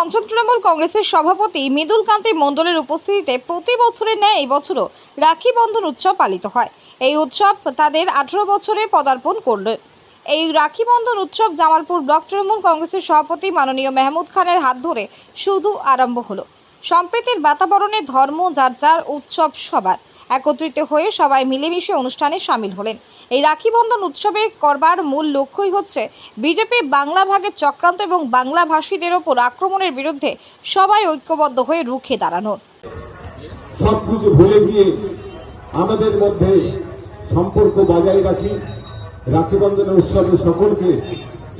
অঞ্চল তৃণমূল কংগ্রেসের সভাপতি মৃদুল কান্তি মণ্ডলের উপস্থিতিতে প্রতি বছরের ন্যায় এবছরও বছরও রাখি বন্ধন উৎসব পালিত হয়। এই উৎসব তাদের আঠেরো বছরে পদার্পণ করল। এই রাখি বন্ধন উৎসব জামালপুর ব্লক তৃণমূল কংগ্রেসের সভাপতি মাননীয় মেহমুদ খানের হাত ধরে শুধু আরম্ভ হলো। সম্প্রীতির বাতাবরণে ধর্ম, যার যার উৎসব, সবার। একত্রিত হয়ে সবাই মিলেমিশে অনুষ্ঠানে সামিল হলেন। এই রাখি বন্ধন উৎসবে করবার মূল লক্ষ্যই হচ্ছে বিজেপি বাংলা ভাগের চক্রান্ত এবং বাংলা ভাষীদের ওপর আক্রমণের বিরুদ্ধে সবাই ঐক্যবদ্ধ হয়ে রুখে দাঁড়ানোর সবকিছু ভুলে গিয়ে আমাদের মধ্যে সম্পর্ক বজায় রাখি। রাখি বন্ধনের উৎসবে সকলকে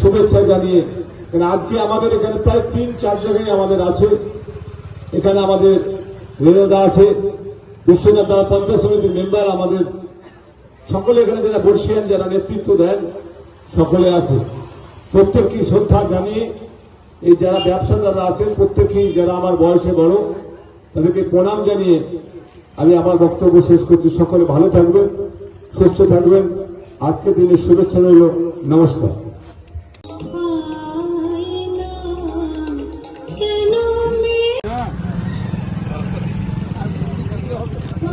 শুভেচ্ছা জানিয়ে আজকে আমাদের এখানে প্রায় তিন চার জায়গায় আমাদের আছে। এখানে আমাদের রেদাদা আছে, বিশ্বনাথ দ্বারা পঞ্চায়েত সমিতির মেম্বার আমাদের, সকলে এখানে যারা বর্ষিয়ান, যারা নেতৃত্ব দেন, সকলে আছে। প্রত্যেককে শ্রদ্ধা জানিয়ে এই যারা ব্যবসাদাররা আছেন, প্রত্যেকেই যারা আমার বয়সে বড়, তাদেরকে প্রণাম জানিয়ে আমি আমার বক্তব্য শেষ করছি। সকলে ভালো থাকবেন, সুস্থ থাকবেন। আজকে দিনের শুভেচ্ছা রইল। নমস্কার।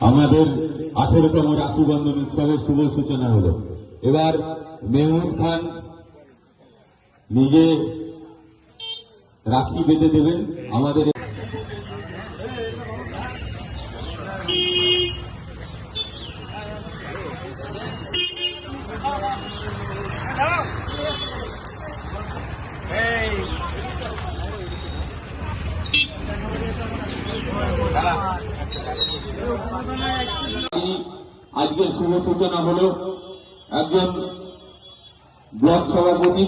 আমাদের আঠেরোতম রাখি বন্ধন উৎসবের শুভ সূচনা হলো। এবার মেহমুদ খান নিজে রাখি বেঁধে দেবেন আমাদের এই আজকের শুভ সূচনা হলো একজন ব্লক সভাপতি।